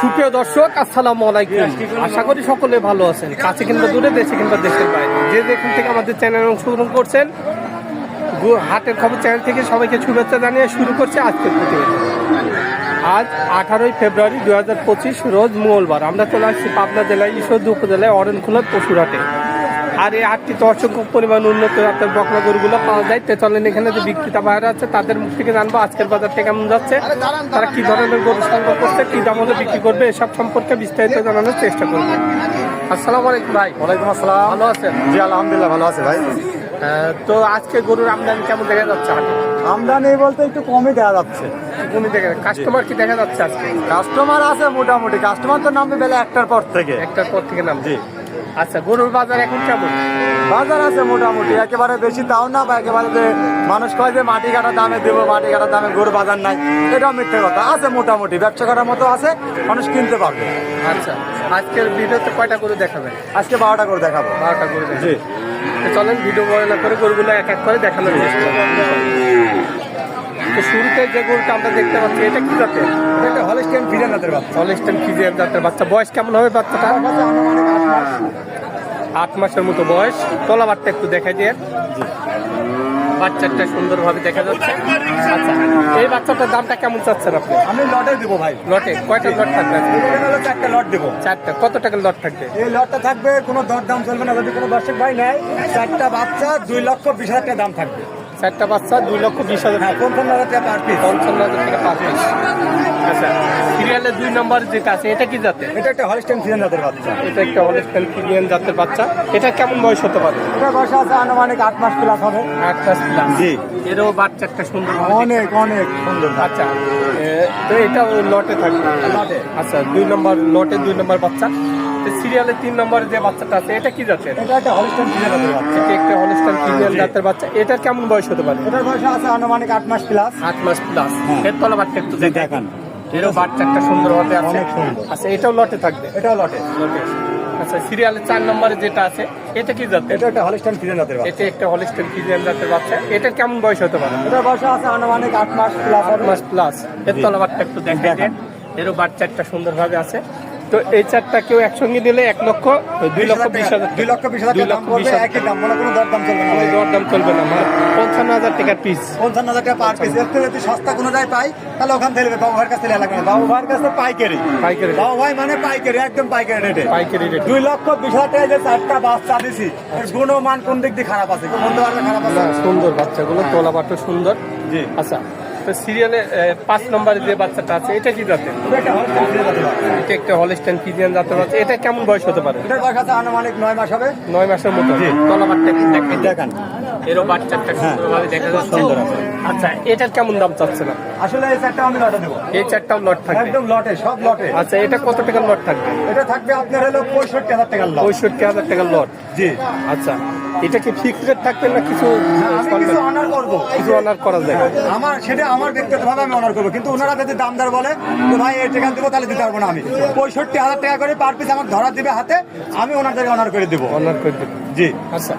সুপ্রিয় দর্শক, আসসালামু আলাইকুম। আশা করি সকলে ভালো আছেন। কাছে কিংবা দূরে, দেশে কিংবা দেশের বাইরে। যে যেখান থেকে আমাদের চ্যানেল অংশগ্রহণ করছেন হাটের খবর চ্যানেল থেকে সবাইকে শুভেচ্ছা জানিয়ে শুরু করছে আজকের প্রতিবেদন। আজ আঠারোই ফেব্রুয়ারি দু হাজার পঁচিশ, রোজ মঙ্গলবার। আমরা চলে আসছি পাবনা জেলায় ঈশ্বরদী উপজেলায় অরেনখোলার পশুরহাটে আর এই হাটটিতে অসংখ্য পরিমাণ উন্নত জাতের বকনা গরুগুলো পাওয়া যায়। তো চলেন এখানে যে বিক্রেতা বাইরে আছে তাদের মুখ থেকে জানব আজকের বাজারটা কেমন যাচ্ছে। তারা কি ধরনের গরু সংগ্রহ করছে কি দাম হলে বিক্রি করবে এসব সম্পর্কে বিস্তারিত জানানোর চেষ্টা করবে। আসসালামু আলাইকুম ভাই। ওয়ালাইকুম আসসালাম। ভালো আছেন? জি আলহামদুলিল্লাহ ভালো আছে ভাই। তো আজকে গরুর আমদানি কেমন দেখা যাচ্ছে আমদানি বলতে একটু কমই দেওয়া যাচ্ছে। কোন দেখা কাস্টমার কি দেখা যাচ্ছে আজকে? কাস্টমার আছে মোটামুটি। কাস্টমার তো নামবে বেলা একটার পর থেকে। একটার পর থেকে নাম জি। আচ্ছা গরুর বাজার এখন কেমন? বাজার আছে মোটামুটি। একেবারে বেশি তাও না বা একেবারে যে মানুষ কয় যে মাটি কাটা দামে দেবো মাটি কাটা দামে গরু বাজার নাই এটাও মিথ্যে কথা। আছে মোটামুটি ব্যবসা করার মতো আছে মানুষ কিনতে পারবে। আচ্ছা আজকের ভিডিওতে কয়টা করে দেখাবেন? আজকে বারোটা করে দেখাবো। বারোটা করে জি। চলেন ভিডিও বর্ণনা করে গরুগুলো এক এক করে দেখানোর চেষ্টা তো শুরুতে যে গরুটা আমরা দেখতে পাচ্ছি এটা কি জাতের? এটা হলিস্টেন ফিজান জাতের বাচ্চা। হলিস্টেন ফিজিয়ান জাতের বাচ্চা। বয়স কেমন হবে বাচ্চাটা আট মাসের মতো বয়স। তলা বাচ্চা একটু দেখাই দিয়ে বাচ্চাটা সুন্দরভাবে দেখা যাচ্ছে। আচ্ছা এই বাচ্চাটার দামটা কেমন চাচ্ছেন আপনি? আমি লটে দিব ভাই। লটে? কয়টা লট থাকবে? চারটা লট দেবো। চারটা। কত টাকার লট থাকবে? এই লটটা থাকবে কোনো দর দাম চলবে না। যদি কোনো দর্শক ভাই নেয় চারটা বাচ্চা দুই লক্ষ বিশ হাজার টাকা দাম থাকবে। চারটা বাচ্চা দুই লক্ষ বিশ হাজার হ্যাঁ পঞ্চান্ন হাজার টাকা পার পিস পঞ্চান্ন হাজার টাকা পার পিস আচ্ছা। সিরিয়ালের দুই নম্বর যেটা আছে এটা কি জাতের? এটা একটা হলিস্টেন ফিজেন জাতের বাচ্চা। এটা একটা হলিস্টেন ফিরিয়ান জাতের বাচ্চা। এটা কেমন বয়স হতে পারে? এটা বয়স আছে আনুমানিক আট মাস প্লাস হবে। আট মাস প্লাস জি। এরও বাচ্চা একটা সুন্দর অনেক অনেক সুন্দর আচ্ছা এ, তো এটা লটে থাকবে। লটে। আচ্ছা দুই নম্বর লটে দুই নম্বর বাচ্চা। তো সিরিয়ালের তিন নম্বরে যে বাচ্চাটা আছে এটা কি জাতের? এটা একটা হলিস্টেন ফিজেন জাতের বাচ্চা। এটা একটা হলিস্টেন ফিরিয়ান জাতের বাচ্চা। এটার কেমন বয়স হতে পারে? এটার বয়স আছে আনুমানিক আট মাস প্লাস আট মাস প্লাস হ্যাঁ। এর তলা বাচ্চা একটু দেখান। এরও বাচ্চা একটা সুন্দর হতে আছে আচ্ছা এটাও লটে থাকবে? এটাও লটে। লটে। আচ্ছা সিরিয়ালের চার নম্বরে যেটা আছে এটা কি জাতের? এটা একটা হলিস্টেন ফিজেন জাতের বাচ্চা। এটা একটা হলিস্টেন ফিজিয়ান জাতের বাচ্চা। এটার কেমন বয়স হতে পারে? এটা বয়স আছে আনুমানিক আট মাস প্লাস আট মাস প্লাস এর তলাবারটা একটু দেখাই এরও বাচ্চা একটা সুন্দরভাবে আছে। তো এই চারটা কেউ একসঙ্গে নিলে এক লক্ষ দুই লক্ষ বিশ হাজার দুই লক্ষ বিশ হাজার লক্ষ বিশ একই দাম মানে কোনো দর চলবে না দরদাম চলবে না মানে পঞ্চান্ন হাজার টাকার পিস পঞ্চান্ন হাজার টাকা পার পিস এর থেকে যদি সস্তা কোনো যায় পাই তাহলে ওখান থেকে বাবু ভাইয়ের কাছ থেকে লাগবে না। বাবু ভাইয়ের কাছে পাইকারি। পাইকারি বাবু ভাই মানে পাইকারি একদম পাইকারি রেটে পাইকারি রেট দুই লক্ষ বিশ হাজার টাকা যে চারটা বাচ্চা দিছি এর গুণমান কোন দিক দিয়ে খারাপ আছে? বলতে পারবে খারাপ আছে? সুন্দর বাচ্চাগুলো তোলা বাটো সুন্দর। জি। আচ্ছা তো সিরিয়ালে পাঁচ নম্বরে যে বাচ্চাটা আছে এটা কি জাতের? এটা একটা হলস্টেইন। এটা ফিজিয়ান জাতের বাচ্চা। এটা কেমন বয়স হতে পারে? এটার বয়স আছে আনুমানিক নয় মাস হবে। নয় মাসের মতো। তলা বাচ্চা একটু দেখান? এরও বাচ্চাটা সুন্দরভাবে দেখা যাচ্ছে। সুন্দর আছে। আচ্ছা এটার কেমন দাম চাচ্ছে না? আসলে এই চারটা আমি লটে দেবো। এই চারটাও লট থাকবে? একদম লটে সব লটে। আচ্ছা এটা কত টাকার লট থাকবে? এটা থাকবে আপনার হলো পঁয়ষট্টি হাজার টাকার লট। পঁয়ষট্টি হাজার টাকার লট? জি। আচ্ছা এটা কি ফিক্সড রেট থাকবে না কিছু আমি কিছু অনার করব। কিছু অনার করা যায় আমার সেটা আমার ব্যক্তিগতভাবে আমি অনার করব। কিন্তু ওনারা যদি দামদার বলে তো ভাই এই টাকা দেবো তাহলে দিতে পারব না আমি। পঁয়ষট্টি হাজার টাকা করে পার পিস আমার ধরা দিবে হাতে আমি ওনাদেরকে অনার করে দেবো। অনার করে দেবো। জি। আচ্ছা।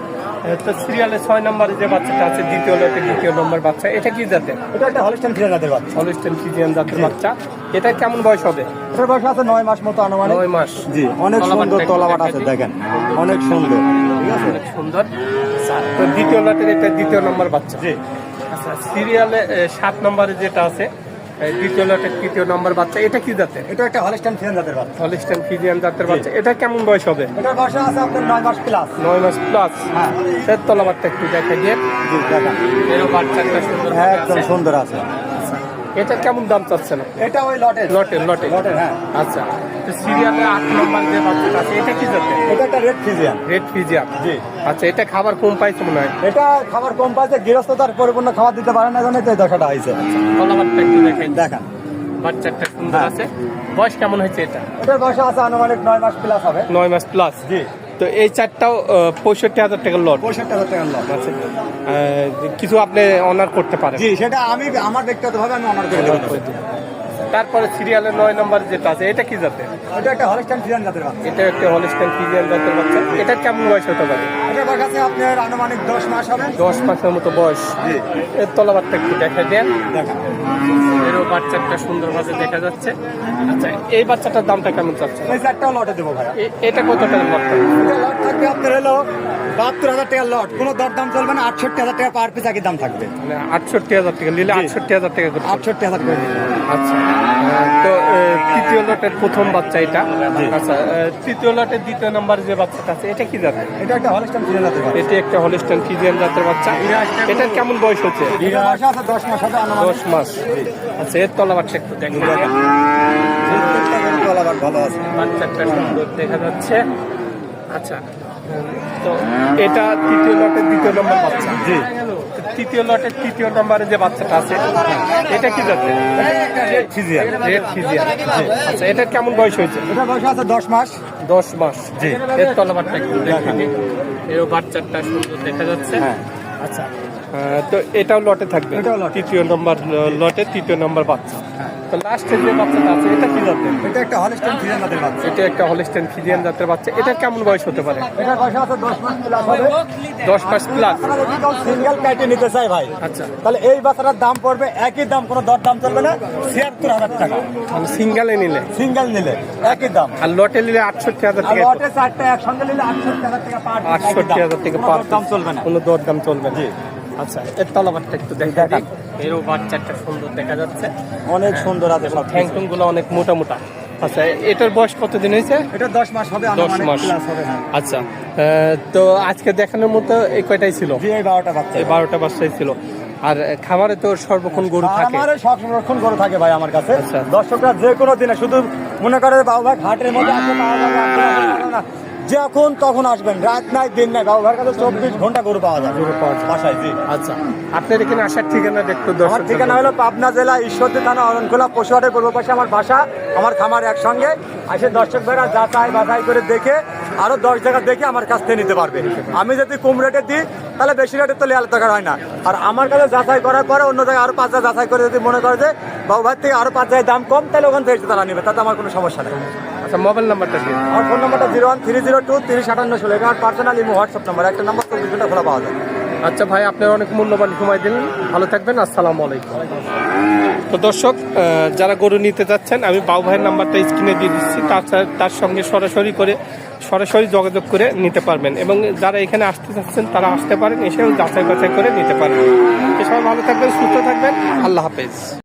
তো সিরিয়ালে ছয় নম্বরে যে বাচ্চাটা আছে দ্বিতীয় লটে দ্বিতীয় নম্বর বাচ্চা এটা কি জাতের? এটা একটা হলিস্টান ফিরে যাদের বাচ্চা। হলিস্টেন ফিজিয়ান জাতের বাচ্চা। এটা কেমন বয়স হবে? এটার বয়স আছে নয় মাস মতো আনুমানিক। নয় মাস। জি অনেক সুন্দর তলাবাট আছে দেখেন। অনেক সুন্দর। ঠিক আছে? অনেক সুন্দর। তো দ্বিতীয় লটের এটা দ্বিতীয় নম্বর বাচ্চা। জি। আচ্ছা সিরিয়ালে সাত নম্বরে যেটা আছে দ্বিতীয় লটের তৃতীয় নম্বর বাচ্চা এটা কি জাতের? এটা একটা হলিস্টান বাচ্চা। ফিজিয়ান জাতের বাচ্চা এটা কেমন বয়স হবে? এটার বয়স আছে আপনার নয় মাস প্লাস নয় মাস প্লাস হ্যাঁ। এর তলাবারটা একটু দেখা দিয়ে জি দেখেন এরও বাচ্চাটা সুন্দর হ্যাঁ একদম সুন্দর আছে। এটা কেমন দাম চাচ্ছে না এটা ওই লটে লটে লটে লটে হ্যাঁ। আচ্ছা। তো সিরিয়ালে আট নম্বর যে বাচ্চাটা আছে এটা কি জাতের? এটা একটা রেড ফিজিয়ান। Red Fijian. জি। আচ্ছা এটা খাবার কম পাইছে মনে হয়? এটা খাবার কম পাইছে গৃহস্থতার পরিপূর্ণ খাবার দিতে পারে না জন্য তো এই হয়েছে একটু দেখান। বাচ্চাটা সুন্দর আছে। বয়স কেমন হয়েছে এটা? এটার বয়স আছে আনুমানিক নয় মাস প্লাস হবে। নয় মাস প্লাস জি। তো এই চারটাও পঁয়ষট্টি হাজার টাকার লট পঁয়ষট্টি হাজার টাকার লট আছে কিছু আপনি অনার করতে পারেন। জি সেটা আমি আমার ব্যক্তিগতভাবে আমি অনার করে দেবো। তারপরে সিরিয়ালের নয় নম্বর যেটা আছে এটা কি জাতে এটা একটা হলিস্টান ফিজান জাতের বাচ্চা। এটা একটা হলিস্টেন ফিজিয়ান জাতের বাচ্চা। এটা কেমন বয়স হতে পারে? এটার বয়স আছে আপনার আনুমানিক দশ মাস হবে। দশ মাসের মতো বয়স। জি। এর তলাবারটা একটু দেখা দেন। এরও বাচ্চাটা সুন্দরভাবে দেখা যাচ্ছে। আচ্ছা এই বাচ্চাটার দামটা কেমন চাচ্ছে এই চারটাও লটে দেবো ভাইয়া। এ- এটা কত টাকা লট থাকবে আপনার হলো বাহাত্তর হাজার টাকার লট। কোনো দরদাম চলবে না আটষট্টি হাজার টাকা পার পিস একই দাম থাকবে। মানে আটষট্টি হাজার টাকা নিলে আটষট্টি হাজার টাকা করে আটষট্টি হাজার করে আচ্ছা। তো তৃতীয় লটের প্রথম বাচ্চা এটা। আচ্ছা তৃতীয় লটের দ্বিতীয় নাম্বার যে বাচ্চাটা আছে এটা কি জাতের? এটা একটা হলস্টাম ফিরে যেতে পারে এটি একটা হলিস্টান ফিজিয়ান জাতের বাচ্চা। এটার কেমন বয়স হচ্ছে? দশ মাস দশ মাস। আচ্ছা এর তলা বাচ্চা একটু দেখেন। ভালো আছে। বাচ্চাটা সুন্দর দেখা যাচ্ছে। আচ্ছা তো এটা তৃতীয় লটের দ্বিতীয় নম্বর বাচ্চা। জি। তৃতীয় লটের তৃতীয় নম্বরে যে বাচ্চাটা আছে এটা কি যাচ্ছে ফিজিয়ান। Red Friesian. আচ্ছা এটার কেমন বয়স হয়েছে? এটা বয়স আছে দশ মাস। দশ মাস। জি। এর তলাবারটা একটু দেখে এর বাচ্চাটা সুন্দর দেখা যাচ্ছে। হ্যাঁ। আচ্ছা তো এটাও লটে থাকবে। তৃতীয় নম্বর লটে তৃতীয় নম্বর বাচ্চা। হ্যাঁ। তো লাস্টের যে বাচ্চাটা আছে এটা কি জাতের এটা একটা হলস্টাম ফিজিয়ান তাদের বাচ্চা। এটা একটা হলিস্টেন ফিজিয়ান জাতের বাচ্চা। এটা কেমন বয়স হতে পারে? এটা বয়স আছে দশ মাস প্লাস হবে। দশ মাস প্লাস সিঙ্গেল কাইটে নিতে চাই ভাই আচ্ছা। তাহলে এই বাচ্চাটার দাম পড়বে একই দাম কোনো দর দাম চলবে না ছিয়াত্তর হাজার টাকা। মানে সিঙ্গেলে নিলে? সিঙ্গেল নিলে একই দাম। আর লটে নিলে আটষট্টি হাজার আর টাকা। লটে চারটে একসঙ্গে নিলে আটষট্টি হাজার টাকা পার piece, একই আটষট্টি হাজার টাকা পার দাম চলবে না। কোনো দর দাম চলবে না। জি। আচ্ছা এর তলাবারটা একটু দেখা দিই। এরও বাচ্চাটা সুন্দর দেখা যাচ্ছে। অনেক সুন্দর আছে সবগুলো অনেক মোটা মোটা। আচ্ছা এটার বয়স কতদিন হয়েছে? এটা দশ মাস হবে দশ মাস। হবে হ্যাঁ। আচ্ছা তো আজকে দেখানোর মতো এই কয়টাই ছিল? বারোটা বাচ্চা। বারোটা বাচ্চাই ছিল। আর খামারে তো সর্বক্ষণ গরু থাকে? আমার সংরক্ষণ করে থাকে ভাই আমার কাছে। আচ্ছা। দর্শকরা যে কোনো দিনে শুধু মনে করে বাবু ভাই ঘাটের মধ্যে যখন তখন আসবেন রাত নাই দিন নাই বাবু ভাইয়ের কাছে চব্বিশ ঘণ্টা গরু পাওয়া যায় গরু পাওয়া যায়। বাসায় জি। আচ্ছা আপনার এখানে আসার ঠিকানা একটু আমার ঠিকানা হলো পাবনা জেলা ঈশ্বরদী থানা অরণখোলা পশুহাটের পূর্ব পাশে আমার বাসা আমার খামার একসঙ্গে। আসে দর্শক ভাইরা যাচাই বাছাই করে দেখে আরও দশ জায়গা দেখে আমার কাছ থেকে নিতে পারবে। আমি যদি কম রেটে দিই তাহলে বেশি রেটে তো লেয়াল টাকা হয় না। আর আমার কাছে যাচাই করার পরে অন্য জায়গায় আরও পাঁচ যাচাই করে যদি মনে করে যে বাবু ভাই থেকে আরও পাঁচ জায়গায় দাম কম তাহলে ওখান থেকে তারা নিবে তাতে আমার কোনো সমস্যা নেই। আচ্ছা মোবাইল নাম্বারটা দিন আমার ফোন নাম্বারটা zero one three zero two তিরিশ আটান্ন ষোলো। এটা আমার পার্সোনাল ইমো হোয়াটসঅ্যাপ নাম্বার একটা নাম্বার চব্বিশ ঘণ্টা খোলা পাওয়া যায়। আচ্ছা ভাই আপনার অনেক মূল্যবান সময় দিলেন। ভালো থাকবেন আসসালামু আলাইকুম। তো দর্শক যারা গরু নিতে যাচ্ছেন আমি বাবু ভাইয়ের নাম্বারটা স্ক্রিনে দিয়ে দিচ্ছি। তার তার সঙ্গে সরাসরি করে সরাসরি যোগাযোগ করে নিতে পারবেন। এবং যারা এখানে আসতে চাচ্ছেন তারা আসতে পারেন এসেও যাচাই বাছাই করে নিতে পারবেন। তো সবাই ভালো থাকবেন সুস্থ থাকবেন। আল্লাহ হাফেজ।